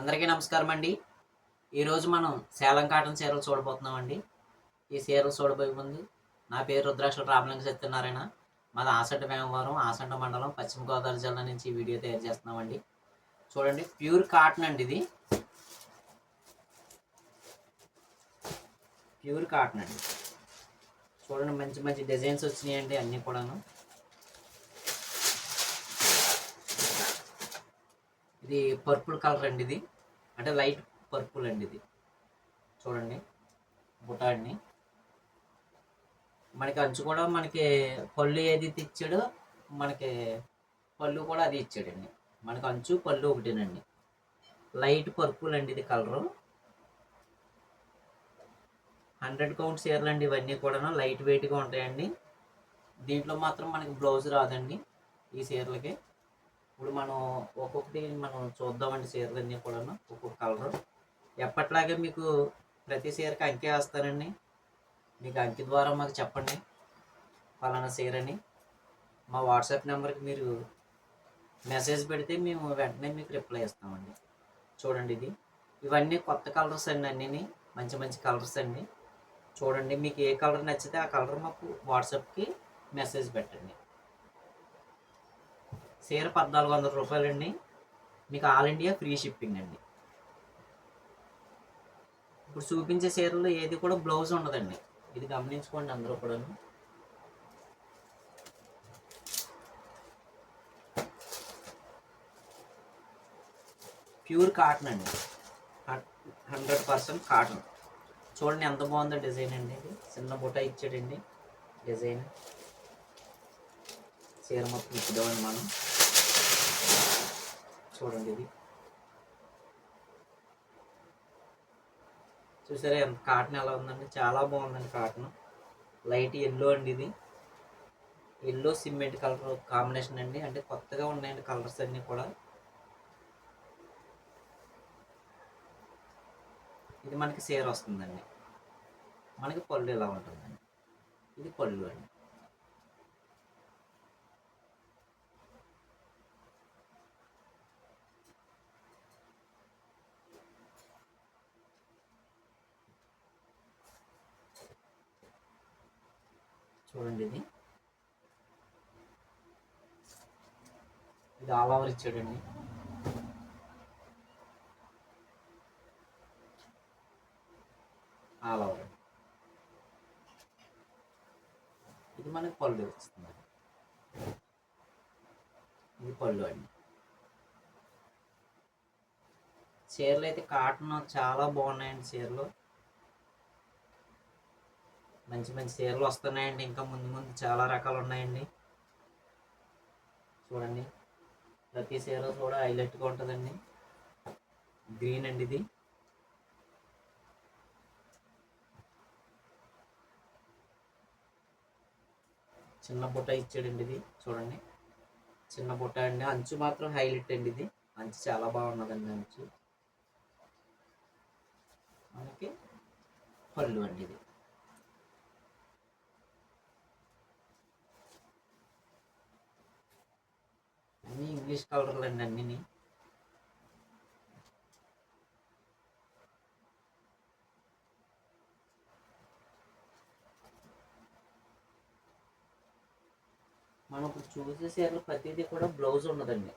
అందరికీ నమస్కారం అండి. ఈరోజు మనం సేలం కాటన్ చీరలు చూడబోతున్నాం అండి ఈ చీరలు చూడబోయే ముందు నా పేరు రుద్రాక్ష రామలింగ సత్యనారాయణ. మాది ఆసంట వేమవరం ఆసంట మండలం పశ్చిమ గోదావరి జిల్లా నుంచి ఈ వీడియో తయారు చేస్తున్నామండి. చూడండి ప్యూర్ కాటన్ అండి ఇది. ప్యూర్ కాటన్ అండి. చూడండి మంచి మంచి డిజైన్స్ వచ్చినాయండి అన్నీ కూడాను. ఇది పర్పుల్ కలర్ అండి ఇది. అంటే లైట్ పర్పుల్ అండి ఇది. చూడండి బుటాడిని మనకి అంచు కూడా మనకి పళ్ళు ఏది ఇచ్చాడో మనకి పళ్ళు కూడా అది ఇచ్చాడండి. మనకి అంచు పళ్ళు ఒకటేనండి. లైట్ పర్పుల్ అండి ఇది కలరు. హండ్రెడ్ కౌంట్ చీరలు అండి ఇవన్నీ కూడా లైట్ వెయిట్గా ఉంటాయండి. దీంట్లో మాత్రం మనకి బ్లౌజ్ రాదండి ఈ చీరలకి. ఇప్పుడు మనం ఒక్కొక్కటి మనం చూద్దామండి చీరలన్నీ కూడాను ఒక్కొక్క కలరు ఎప్పట్లాగే మీకు ప్రతి చీరకి అంకె వేస్తానండి. మీకు అంకె ద్వారా మాకు చెప్పండి ఫలానా చీర అని మా వాట్సాప్ నెంబర్కి మీరు మెసేజ్ పెడితే మేము వెంటనే మీకు రిప్లై ఇస్తామండి. చూడండి ఇది. ఇవన్నీ కొత్త కలర్స్ అండి అన్నీ మంచి మంచి కలర్స్ అండి. చూడండి మీకు ఏ కలర్ నచ్చితే ఆ కలర్ మాకు వాట్సాప్కి మెసేజ్ పెట్టండి. చీర పద్నాలుగు వందల రూపాయలండి. మీకు ఆల్ ఇండియా ఫ్రీ షిప్పింగ్ అండి. ఇప్పుడు చూపించే చీరలో ఏది కూడా బ్లౌజ్ ఉండదండి. ఇది గమనించుకోండి అందరూ కూడా ప్యూర్ కాటన్ అండి. Hundred percent cotton. చూడండి ఎంత బాగుందో డిజైన్ అండి ఇది. చిన్న బుట్ట ఇచ్చాడండి డిజైన్. చీర మొత్తం ఇద్దామండి మనం. చూడండి. ఇది చూసారా ఎంత కాటన్ ఎలా ఉందండి? చాలా బాగుందండి కాటన్. లైట్ ఎల్లో అండి ఇది. ఎల్లో సిమెంట్ కలర్ కాంబినేషన్ అండి. అంటే కొత్తగా ఉన్నాయండి కలర్స్ అన్నీ కూడా. ఇది మనకి సేర్ వస్తుందండి. మనకి పళ్ళు ఇలా ఉంటుందండి? ఇది పళ్ళు అండి. చూడండి ఇది ఇది ఆల్ ఓవర్ ఇచ్చాడండి. All over. ఇది మనకి పళ్ళు వస్తుంది ఇది పళ్ళు అండి. చీరలు అయితే కాటన్ చాలా బాగున్నాయండి చీరలు. మంచి మంచి చీరలు వస్తున్నాయండి. ఇంకా ముందు ముందు చాలా రకాలు ఉన్నాయండి. చూడండి. ప్రతి చీర కూడా హైలైట్గా ఉంటుందండి. గ్రీన్ అండి ఇది. చిన్న బుట్ట ఇచ్చాడండి ఇది. చూడండి. చిన్న బుట్ట అండి. అంచు మాత్రం హైలైట్ అండి ఇది. అంచు చాలా బాగున్నదండి అంచు. మనకి పళ్ళు అండి ఇది. అన్నీ ఇంగ్లీష్ కలర్లు అండి అన్నీ మనం ఇప్పుడు చూసే చీరలు ప్రతిదీ కూడా బ్లౌజ్ ఉండదండి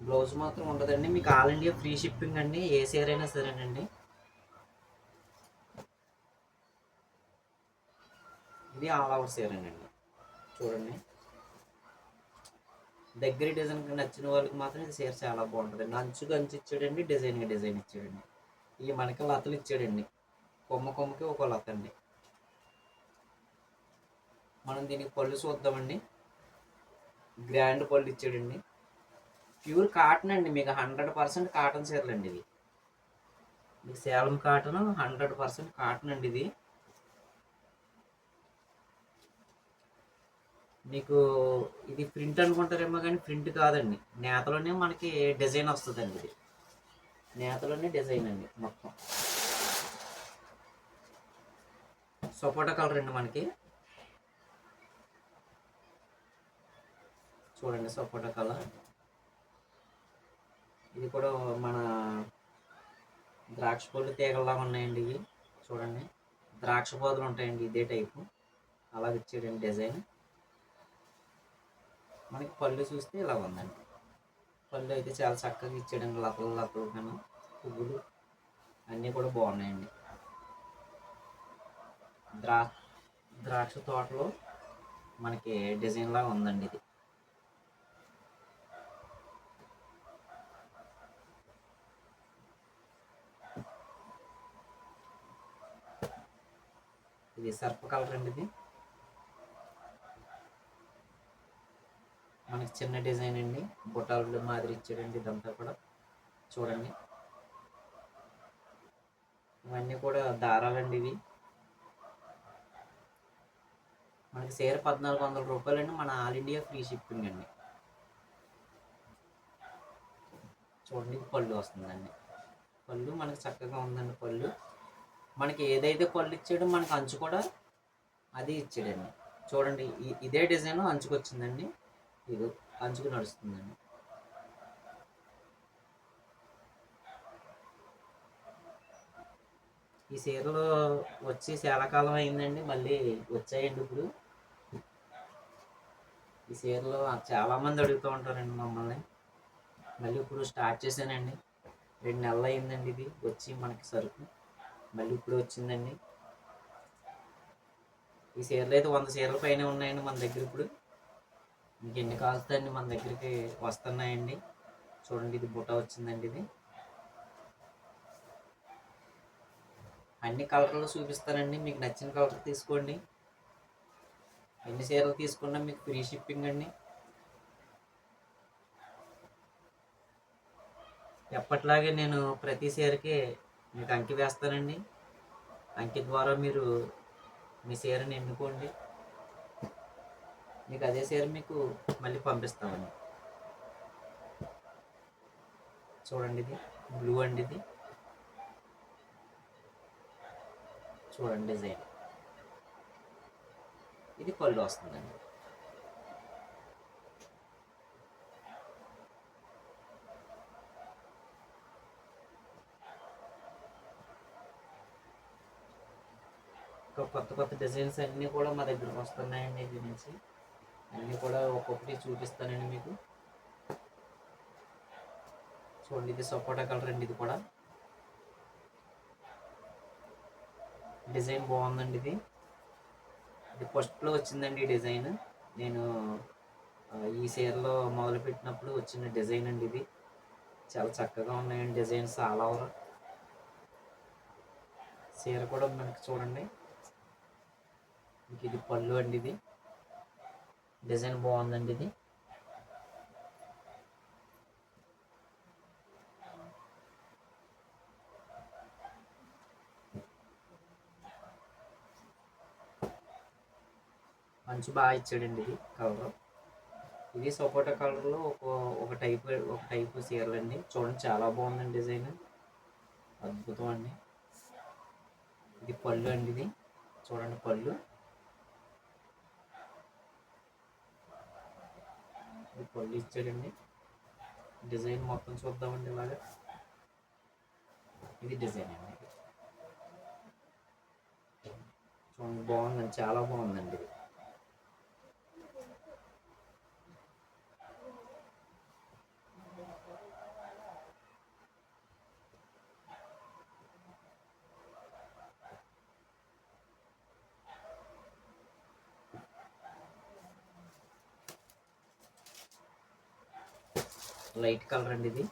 బ్లౌజ్ మాత్రం ఉండదండి. మీకు ఆల్ ఇండియా ఫ్రీ షిప్పింగ్ అండి. ఏ చీర అయినా సరేనండి. ఇది ఆల్ ఓవర్ చీరేనండి. చూడండి. దగ్గర డిజైన్ నచ్చిన వాళ్ళకి మాత్రం ఇది చీర చాలా బాగుంటుంది. అంచుకు అంచు ఇచ్చాడండి డిజైన్గా డిజైన్ ఇచ్చాడండి. ఈ మనకి లతలు ఇచ్చాడండి. కొమ్మ కొమ్మకి ఒక లత అండి. మనం దీనికి పళ్ళు చూద్దామండి. గ్రాండ్ పళ్ళు ఇచ్చాడండి. ప్యూర్ కాటన్ అండి మీకు హండ్రెడ్ పర్సెంట్ కాటన్ చీరలు అండి ఇది మీకు Salem cotton hundred percent cotton అండి ఇది. మీకు ఇది ప్రింట్ అనుకుంటారేమో కానీ ప్రింట్ కాదండి. నేతలోనే మనకి డిజైన్ వస్తుందండి ఇది. నేతలోనే డిజైన్ అండి మొత్తం. సపోటా కలర్ అండి మనకి. చూడండి సపోటా కలర్. ఇది కూడా మన ద్రాక్ష పళ్ళు తీగల్లా ఉన్నాయండి ఇవి. చూడండి. ద్రాక్ష పోదలు ఉంటాయండి ఇదే టైపు. అలా ఇచ్చాడండి డిజైన్. మనకి పళ్ళు చూస్తే ఇలా ఉందండి. పళ్ళు అయితే చాలా చక్కగా ఇచ్చేయడం లతలు లతలు కానీ పువ్వులు అన్నీ కూడా బాగున్నాయండి. ద్రా ద్రాక్ష తోటలో మనకి డిజైన్ లాగా ఉందండి ఇది. ఇది సర్ప కలర్ అండి ఇది. మనకి చిన్న డిజైన్ అండి. బుటాలు మాదిరి ఇచ్చాడండి ఇదంతా కూడా. చూడండి. ఇవన్నీ కూడా దారాలండి ఇవి. మనకి సేర పద్నాలుగు వందల రూపాయలండి. మన ఆల్ ఇండియా ఫ్రీ షిప్పింగ్ అండి. చూడండి పళ్ళు వస్తుందండి. పళ్ళు మనకి చక్కగా ఉందండి పళ్ళు. మనకి ఏదైతే పళ్ళు ఇచ్చాడో మనకి అంచు కూడా అది ఇచ్చాడండి. చూడండి ఇదే డిజైన్ అంచుకొచ్చిందండి. ఇది అంచుకు నడుస్తుందండి ఈ చీరలు వచ్చి చాలా కాలం అయిందండి మళ్ళీ వచ్చాయండి ఇప్పుడు. ఈ చీరలు చాలా మంది అడుగుతూ ఉంటారండి మమ్మల్ని. మళ్ళీ ఇప్పుడు స్టార్ట్ చేశానండి. రెండు నెలలు అయిందండి ఇది వచ్చి మనకి సరుకు. మళ్ళీ ఇప్పుడు వచ్చిందండి. ఈ చీరలు అయితే వంద చీరల పైన ఉన్నాయండి మన దగ్గర ఇప్పుడు. మీకు ఎన్ని అండి మన దగ్గరికి వస్తున్నాయండి? చూడండి ఇది బుట్ట వచ్చిందండి ఇది. అన్ని కలర్లు చూపిస్తానండి. మీకు నచ్చిన కలర్ తీసుకోండి. ఎన్ని చీరలు తీసుకున్నా మీకు ఫ్రీ షిప్పింగ్ అండి. ఎప్పట్లాగే నేను ప్రతి చీరకి మీకు అంకి వేస్తానండి. అంకి ద్వారా మీరు మీ చీరని ఎన్నుకోండి. మీకు అదే చీర మీకు మళ్ళీ పంపిస్తామండి చూడండి ఇది బ్లూ అండి ఇది. చూడండి డిజైన్ ఇది పళ్ళు వస్తుందండి. కొత్త కొత్త డిజైన్స్ అన్నీ కూడా మా దగ్గరకు వస్తున్నాయండి ఇది నుంచి. అన్నీ కూడా ఒక్కొక్కటి చూపిస్తానండి మీకు. చూడండి ఇది సపోటా కలర్ అండి ఇది కూడా. డిజైన్ బాగుందండి ఇది. ఇది ఫస్ట్లో వచ్చిందండి ఈ డిజైన్. నేను ఈ సీరలో మొదలుపెట్టినప్పుడు వచ్చిన డిజైన్ అండి ఇది. చాలా చక్కగా ఉన్నాయండి డిజైన్స్ ఆల్ ఓవర్. చీర కూడా మనకి చూడండి. ఇంక ఇది పళ్ళు అండి ఇది. డిజైన్ బాగుందండి ఇది. మంచి బాగా ఇచ్చాడండి ఇది కలర్. ఇది సపోటా కలర్లో ఒక ఒక టైప్ ఒక టైప్ చీరలు అండి చూడండి చాలా బాగుందండి డిజైన్. అద్భుతం అండి. ఇది పళ్ళు అండి ఇది. చూడండి పళ్ళు ఇది పళ్ళు ఇచ్చాడండి డిజైన్ మొత్తం చూద్దామండి ఇలాగా ఇది డిజైన్ అండి. చూడండి బాగుందండి చాలా బాగుందండి ఇది. లైట్ కలర్ అండి ఇది.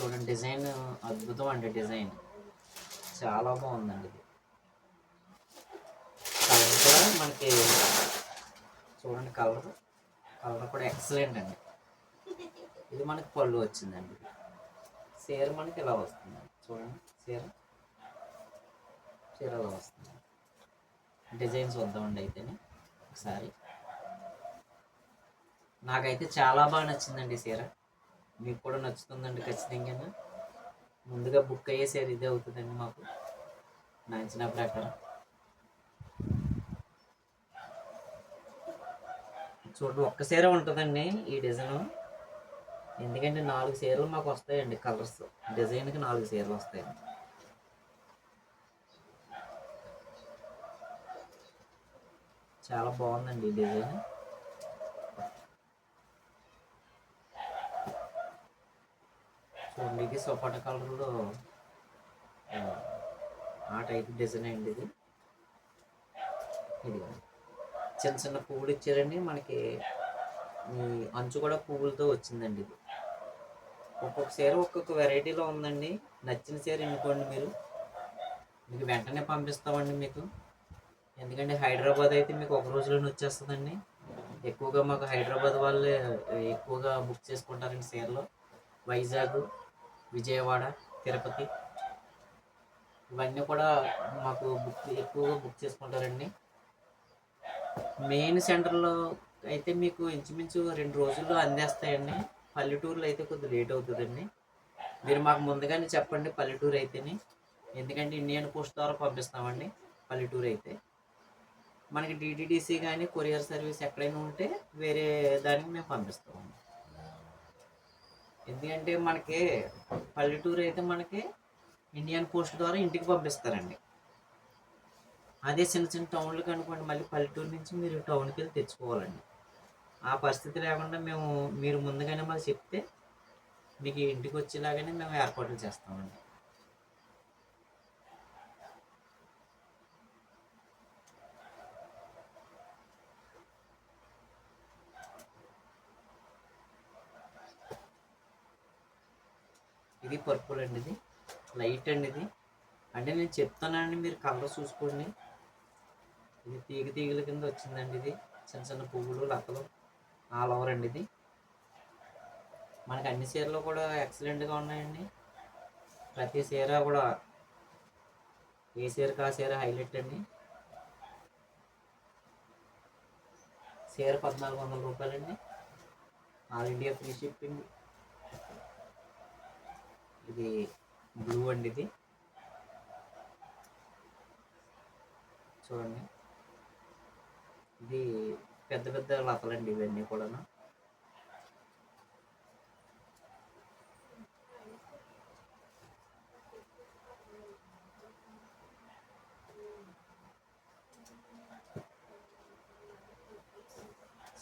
చూడండి డిజైన్ అద్భుతం అండి డిజైన్. చాలా బాగుందండి ఇది. కలర్ కూడా మనకి చూడండి కలర్ కలర్ కూడా ఎక్సలెంట్ అండి. ఇది మనకి పళ్ళు వచ్చిందండి. చీర మనకి ఇలా వస్తుందండి. చూడండి చీర. చీర అలా వస్తుంది. డిజైన్స్ వద్దామండి అయితేనే. ఒకసారి. నాకైతే చాలా బాగా నచ్చిందండి ఈ చీర. మీకు కూడా నచ్చుతుందండి ఖచ్చితంగా. ముందుగా బుక్ అయ్యే చీర ఇదే అవుతుందండి మాకు. నా అంచనా ప్రకారం. చూడండి ఒక్క చీర ఉంటుందండి ఈ డిజైన్. ఎందుకంటే నాలుగు చీరలు మాకు వస్తాయండి కలర్స్. డిజైన్కి నాలుగు చీరలు వస్తాయండి. చాలా బాగుందండి ఈ డిజైన్. చూడండి సొపాట కలర్లో ఆ, ఆ టైప్ డిజైన్ అండి ఇది. ఇది చిన్న చిన్న పువ్వులు ఇచ్చారండి. మనకి ఈ అంచు కూడా పువ్వులతో వచ్చిందండి ఇది. ఒక్కొక్క చీర ఒక్కొక్క వెరైటీలో ఉందండి. నచ్చిన చీర ఎన్నుకోండి మీరు. మీకు వెంటనే పంపిస్తామండి మీకు. ఎందుకంటే హైదరాబాద్ అయితే మీకు ఒక రోజులోనే వచ్చేస్తుందండి. ఎక్కువగా మాకు హైదరాబాద్ వాళ్ళే ఎక్కువగా బుక్ చేసుకుంటారండి చీరలు వైజాగ్ విజయవాడ తిరుపతి. ఇవన్నీ కూడా మాకు బుక్ ఎక్కువగా బుక్ చేసుకుంటారండి. మెయిన్ సెంటర్లో అయితే మీకు ఇంచుమించు రెండు రోజుల్లో అందేస్తాయండి. పల్లెటూరులో అయితే కొద్దిగా లేట్ అవుతుందండి. మీరు మాకు ముందుగానే చెప్పండి పల్లెటూరు అయితేనే. ఎందుకంటే ఇండియన్ పోస్ట్ ద్వారా పంపిస్తామండి పల్లెటూరు అయితే. మనకి డిటిడిసి కానీ కొరియర్ సర్వీస్ ఎక్కడైనా ఉంటే వేరే దానికి మేము పంపిస్తామండి ఎందుకంటే మనకి పల్లెటూరు అయితే మనకి ఇండియన్ పోస్ట్ ద్వారా ఇంటికి పంపిస్తారండి. అదే చిన్న చిన్న టౌన్లకు అనుకోండి మళ్ళీ పల్లెటూరు నుంచి మీరు టౌన్కి వెళ్ళి తెచ్చుకోవాలండి. ఆ పరిస్థితి లేకుండా మేము మీరు ముందుగానే మాకు చెప్తే మీకు ఇంటికి వచ్చేలాగానే మేము ఏర్పాట్లు చేస్తామండి ఇది పర్పుల్ అండి ఇది లైట్ అండి ఇది అంటే నేను చెప్తానండి మీరు కలర్ చూసుకోండి. ఇది తీగ తీగల కింద వచ్చిందండి ఇది. చిన్న చిన్న పువ్వులు లతలు ఆల్ ఓవర్ అండి ఇది మనకి అన్ని చీరలు కూడా ఎక్సలెంట్గా ఉన్నాయండి. ప్రతి చీర కూడా ఏ చీరకు ఆ చీర హైలైట్ అండి. చీర పద్నాలుగు వందల రూపాయలండి. All India free shipping. ఇది బ్లూ అండి ఇది. చూడండి. ఇది పెద్ద పెద్ద లతలండి ఇవన్నీ కూడాను.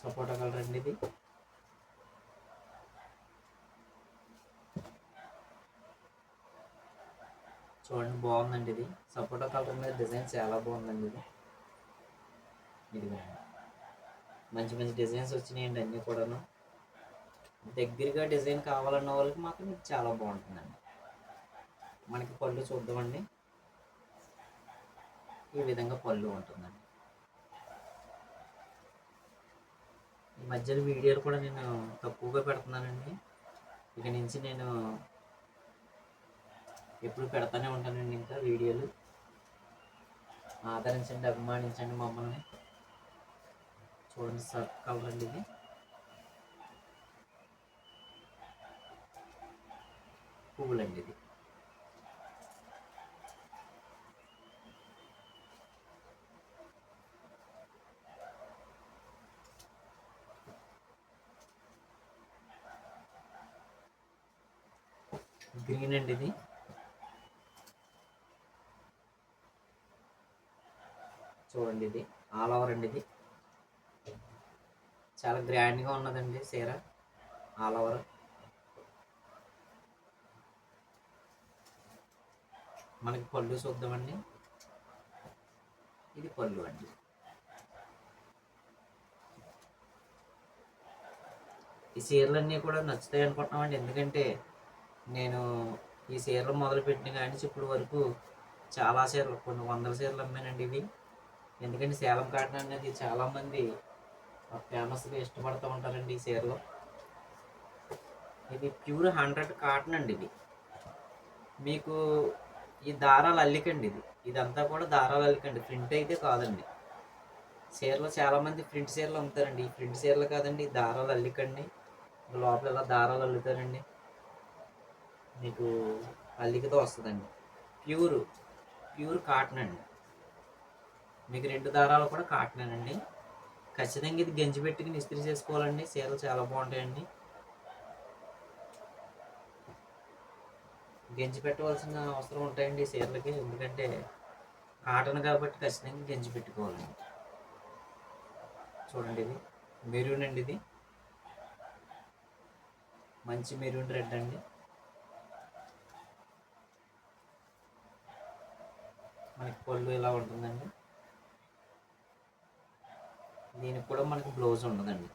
సపోటా కలర్ అండి ఇది చూడండి బాగుందండి ఇది. సపోటా కలర్ మీద డిజైన్ చాలా బాగుందండి ఇది. ఇది మంచి మంచి డిజైన్స్ వచ్చినాయండి అన్నీ కూడాను. దగ్గరగా డిజైన్ కావాలన్న వాళ్ళకి మాత్రం ఇది చాలా బాగుంటుందండి. మనకి పళ్ళు చూద్దామండి. ఈ విధంగా పళ్ళు ఉంటుందండి. ఈ మధ్యలో వీడియోలు కూడా నేను తక్కువగా పెడుతున్నానండి. ఇక నుంచి నేను ఎప్పుడు పెడతానే ఉంటానండి ఇంకా వీడియోలు. ఆదరించండి అభిమానించండి మమ్మల్ని. చూడండి సార్ కలర్ అండి ఇది. పువ్వులండి ఇది. గ్రీన్ అండి ఇది. చూడండి ఇది ఆల్ ఓవర్ అండి ఇది చాలా గ్రాండ్గా ఉన్నదండి చీర ఆల్ ఓవర్ మనకి పళ్ళు చూద్దామండి. ఇది పళ్ళు అండి. ఈ చీరలన్నీ కూడా నచ్చుతాయి అనుకుంటున్నామండి. ఎందుకంటే నేను ఈ చీరలు మొదలుపెట్టిన కానీ ఇప్పుడు వరకు చాలా చీరలు కొన్ని వందల చీరలు అమ్మానండి ఇవి. ఎందుకంటే సేలం కాటన్ అనేది చాలామంది ఫేమస్గా ఇష్టపడుతూ ఉంటారండి ఈ చీరలు. ఇది ప్యూర్ హండ్రెడ్ కాటన్ అండి ఇది. మీకు ఈ దారాలు అల్లికండి ఇది. ఇదంతా కూడా దారాలు అల్లికండి. ప్రింట్ అయితే కాదండి. చీరలు చాలామంది ప్రింట్ చీరలు అమ్ముతారండి. ఈ ప్రింట్ చీరలు కాదండి ఈ దారాలు అల్లికండి. లోపల ఇలా దారాలు అల్లుతారండి. మీకు అల్లికతో వస్తుందండి. ప్యూర్ ప్యూర్ కాటన్ అండి. మీకు రెండు దారాలు కూడా కాటనేనండి. ఖచ్చితంగా ఇది గంజి పెట్టుకుని ఇస్త్రీ చేసుకోవాలండి. చీరలు చాలా బాగుంటాయండి. గంజి పెట్టవలసిన అవసరం ఉంటాయండి చీరలకి. ఎందుకంటే కాటన్ కాబట్టి ఖచ్చితంగా గంజి పెట్టుకోవాలండి. చూడండి ఇది. మెరూన్ అండి ఇది. మంచి మెరూన్ రెడ్ అండి. మనకి పళ్ళు ఇలా ఉంటుందండి. దీనికి కూడా మనకి బ్లౌజ్ ఉండదండి.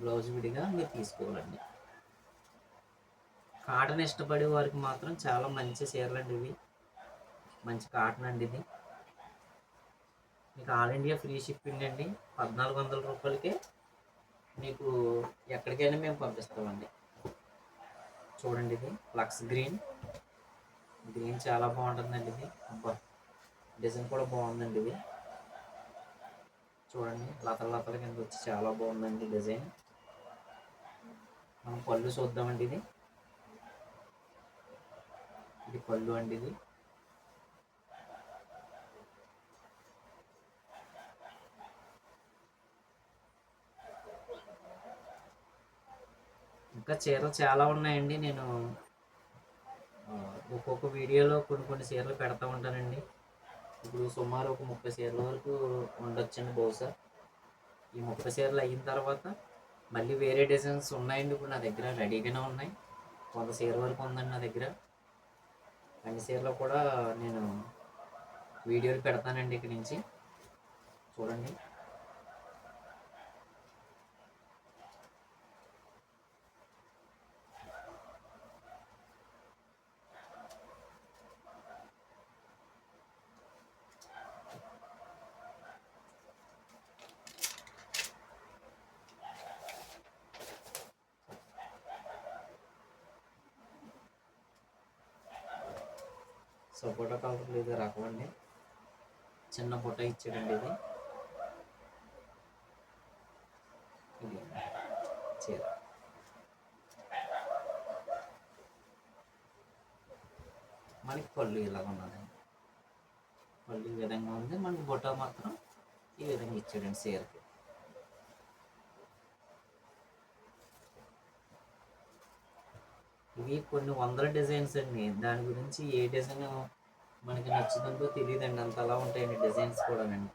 బ్లౌజ్ విడిగా మీరు తీసుకోవాలండి. కాటన్ ఇష్టపడే వారికి మాత్రం చాలా మంచి చీరలు అండి ఇవి. మంచి కాటన్ అండి ఇది. మీకు ఆల్ ఇండియా ఫ్రీ షిప్పింగ్ అండి. పద్నాలుగు వందల రూపాయలకే మీకు ఎక్కడికైనా మేము పంపిస్తామండి. చూడండి ఇది లక్స్ గ్రీన్ గ్రీన్ చాలా బాగుంటుందండి ఇది. డిజైన్ కూడా బాగుందండి ఇది. చూడండి లతల లతల కింద వచ్చి చాలా బాగుందండి డిజైన్. మనం పళ్ళు చూద్దామండి ఇది. ఇది పళ్ళు అండి ఇది. ఇంకా చీరలు చాలా ఉన్నాయండి. నేను ఒక్కొక్క వీడియోలో కొన్ని కొన్ని చీరలు పెడతా ఉంటానండి. ఇప్పుడు సుమారు ఒక ముప్పై చీరల వరకు ఉండొచ్చండి బహుశా. ఈ ముప్పై చీరలు అయిన తర్వాత మళ్ళీ వేరే డిజైన్స్ ఉన్నాయండి ఇప్పుడు నా దగ్గర రెడీగానే ఉన్నాయి. వంద చీర వరకు ఉందండి నా దగ్గర. అన్ని చీరలు కూడా నేను వీడియోలు పెడతానండి ఇక్కడి నుంచి. చూడండి సపోటా కలర్ లేదు రకం అండి చిన్న బుట్ట ఇచ్చాడండి ఇది. ఇది చీర. మనకి పళ్ళు ఇలాగ ఉన్నదండి పళ్ళు ఈ విధంగా ఉంది. మనకి బుట్ట మాత్రం ఈ విధంగా ఇచ్చాడండి చీరకి. ఇవి కొన్ని వందల డిజైన్స్ అండి. దాని గురించి ఏ డిజైన్ మనకి నచ్చుతుందో తెలియదండి అంత అలా ఉంటాయండి డిజైన్స్ కూడానండి.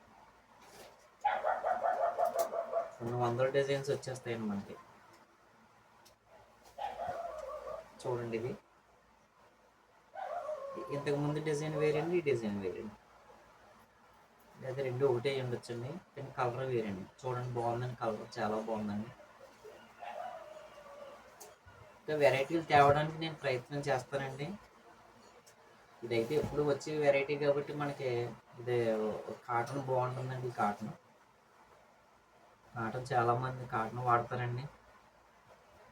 కొన్ని వందల డిజైన్స్ వచ్చేస్తాయండి మనకి. చూడండి ఇది. ఇంతకు ముందు డిజైన్ వేరండి ఈ డిజైన్ వేరండి. లేదా రెండు ఒకటే ఉండొచ్చండి కానీ కలర్ వేరండి. చూడండి బాగుందండి కలర్ చాలా బాగుందండి. ఇంకా వెరైటీలు తేవడానికి నేను ప్రయత్నం చేస్తానండి. ఇదైతే ఎప్పుడు వచ్చే వెరైటీ కాబట్టి మనకి ఇది కాటన్ బాగుంటుందండి కాటన్ కాటన్ చాలామంది కాటన్ వాడతారండి.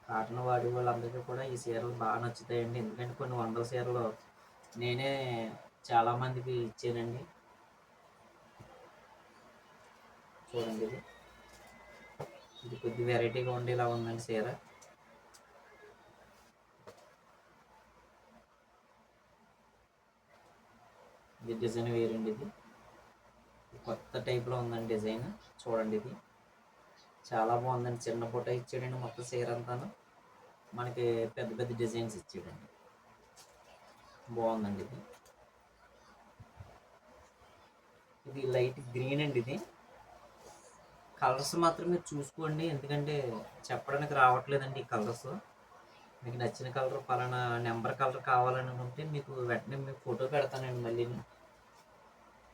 కాటన్ వాడే వాళ్ళందరికీ కూడా ఈ చీరలు బాగా నచ్చుతాయండి. ఎందుకంటే కొన్ని వందల చీరలు నేనే చాలామందికి ఇచ్చానండి. చూడండి ఇది. ఇది కొద్ది వెరైటీగా ఉండేలా ఉందండి చీర. ఇది డిజైన్ వేరండి ఇది. కొత్త టైప్లో ఉందండి డిజైన్. చూడండి ఇది. చాలా బాగుందండి. చిన్న ఫోటో ఇచ్చాడండి మొత్తం చీర అంతాను. మనకి పెద్ద పెద్ద డిజైన్స్ ఇచ్చాడండి. బాగుందండి ఇది. ఇది లైట్ గ్రీన్ అండి ఇది. కలర్స్ మాత్రం మీరు చూసుకోండి. ఎందుకంటే చెప్పడానికి రావట్లేదండి ఈ కలర్స్. మీకు నచ్చిన కలర్ పలానా నెంబర్ కలర్ కావాలనుకుంటే మీకు వెంటనే మీకు ఫోటో పెడతానండి మళ్ళీ.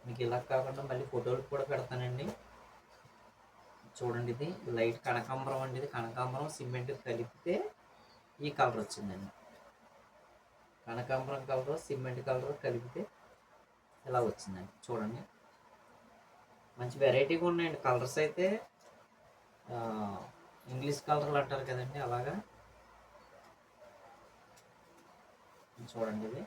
మీకు ఇలా కాకుండా మళ్ళీ ఫోటోలు కూడా పెడతానండి. చూడండి ఇది లైట్ కనకాంబరం అండి ఇది. కనకాంబరం సిమెంట్ కలిపితే ఈ కలర్ వచ్చిందండి. కనకాంబరం కలర్ సిమెంట్ కలర్ కలిపితే ఇలా వచ్చిందండి. చూడండి. మంచి వెరైటీగా ఉన్నాయండి. కలర్స్ అయితే ఇంగ్లీష్ కలర్లు అంటారు కదండి అలాగా. చూడండి ఇది.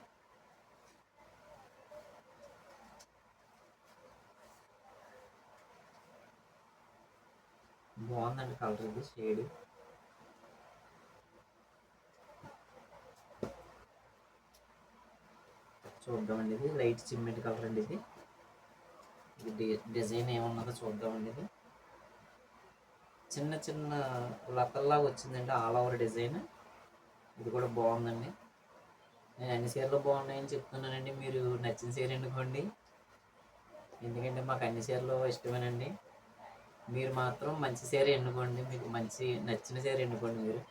బాగుందండి కలర్ ఇది షేడ్. చూద్దామండి ఇది. లైట్ సిమెంట్ కలర్ అండి ఇది. ఇది డిజైన్ ఏమున్నదో చూద్దామండి ఇది. చిన్న చిన్న లతల్లాగా వచ్చిందండి ఆల్ ఓవర్ డిజైన్. ఇది కూడా బాగుందండి. నేను అన్ని చీరలు బాగున్నాయని చెప్తున్నానండి. మీరు నచ్చిన చీర ఎన్నుకోండి. ఎందుకంటే మాకు అన్ని చీరలు ఇష్టమేనండి. మీరు మాత్రం మంచి చీర ఎన్నుకోండి మీకు మంచి నచ్చిన చీర ఎన్నుకోండి మీరు.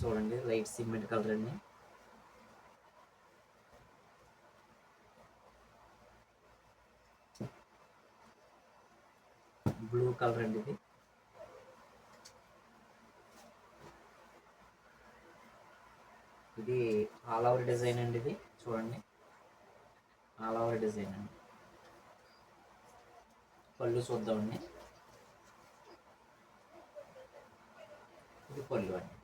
చూడండి లైట్ సిమెంట్ కలర్ అండి. బ్లూ కలర్ అండి ఇది. ఇది ఆల్ ఓవర్ డిజైన్ అండి ఇది చూడండి. ఆల్ ఓవర్ డిజైన్ అండి. పళ్ళు చూద్దామండి. ఇది పళ్ళు అండి.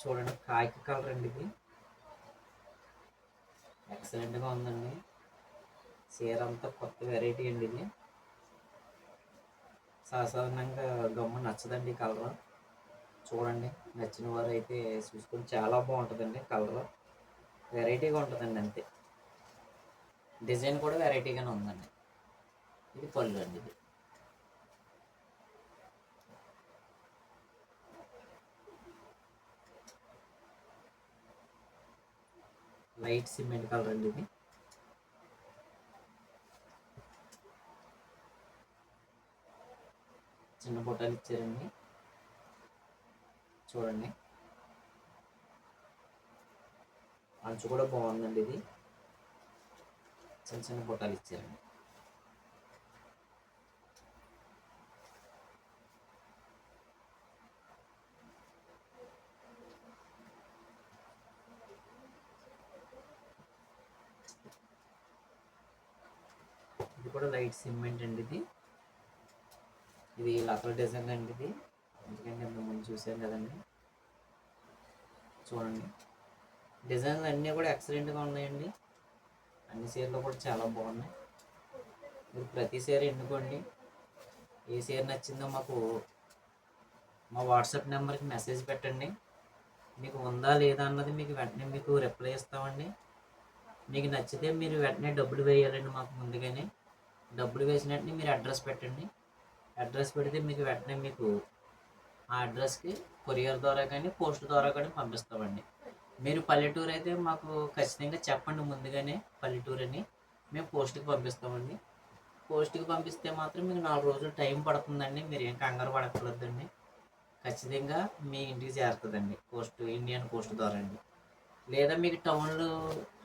చూడండి కాకి కలర్ అండి ఇది. ఎక్సలెంట్గా ఉందండి. చీర అంతా కొత్త వెరైటీ అండి ఇది. సాధారణంగా గమ్ము నచ్చదండి కలర్ చూడండి నచ్చిన వారు అయితే చూసుకొని చాలా బాగుంటుందండి కలర్ వెరైటీగా ఉంటుందండి అంతే. డిజైన్ కూడా వెరైటీగానే ఉందండి. ఇది పళ్ళు అండి ఇది. లైట్ సిమెంట్ కలర్ అండి ఇది. చిన్న బొట్టాలు ఇచ్చారండి. చూడండి. అంచు కూడా బాగుందండి ఇది. చిన్న చిన్న బొట్టాలు ఇచ్చారండి. ఇది కూడా లైట్ సిమెంట్ అండి ఇది. ఇది లతల డిజైన్ అండి ఇది. ఎందుకంటే మేము ముందు చూసాం కదండి. చూడండి. డిజైన్లు అన్నీ కూడా ఎక్సలెంట్గా ఉన్నాయండి. అన్ని చీరలు కూడా చాలా బాగున్నాయి. మీరు ప్రతి చీర ఎన్నుకోండి. ఏ చీర నచ్చిందో మాకు మా వాట్సాప్ నెంబర్కి మెసేజ్ పెట్టండి. మీకు ఉందా లేదా అన్నది మీకు వెంటనే మీకు రిప్లై ఇస్తామండి. మీకు నచ్చితే మీరు వెంటనే డబ్బులు వేయాలండి మాకు ముందుగానే. డబ్బులు వేసినట్టు మీరు అడ్రస్ పెట్టండి. అడ్రస్ పెడితే మీకు వెంటనే మీకు ఆ అడ్రస్కి కొరియర్ ద్వారా కానీ పోస్ట్ ద్వారా కానీ పంపిస్తామండి. మీరు పల్లెటూరు అయితే మాకు ఖచ్చితంగా చెప్పండి ముందుగానే పల్లెటూరు అని మేము పోస్ట్కి పంపిస్తామండి. పోస్ట్కి పంపిస్తే మాత్రం మీకు నాలుగు రోజులు టైం పడుతుందండి. మీరు ఏం కంగారు పడకూడదండి ఖచ్చితంగా మీ ఇంటికి చేరుతుందండి. పోస్ట్ ఇండియన్ పోస్ట్ ద్వారా అండి. లేదా మీకు టౌన్లో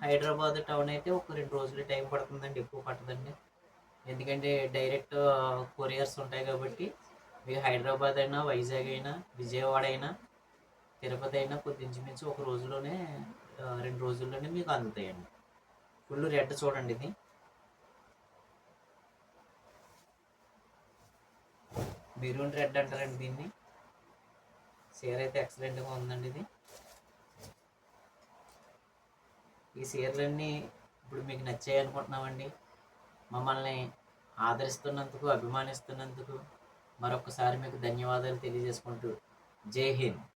హైదరాబాద్ టౌన్ అయితే ఒక రెండు రోజులు టైం పడుతుందండి. ఎక్కువ పట్టదండి. ఎందుకంటే డైరెక్ట్ కొరియర్స్ ఉంటాయి కాబట్టి మీకు హైదరాబాద్ అయినా వైజాగ్ అయినా విజయవాడ అయినా తిరుపతి అయినా కొద్దించుమించు ఒక రోజులోనే రెండు రోజుల్లోనే మీకు అందుతాయండి. ఫుల్ రెడ్ చూడండి ఇది. మెరూన్ రెడ్ అంటారండి దీన్ని. చీర అయితే ఎక్సలెంట్గా ఉందండి ఇది. ఈ చీరలన్నీ ఇప్పుడు మీకు నచ్చాయి అనుకుంటున్నామండి మమ్మల్ని ఆదరిస్తున్నందుకు అభిమానిస్తున్నందుకు మరొకసారి మీకు ధన్యవాదాలు తెలియజేసుకుంటూ జై హింద్.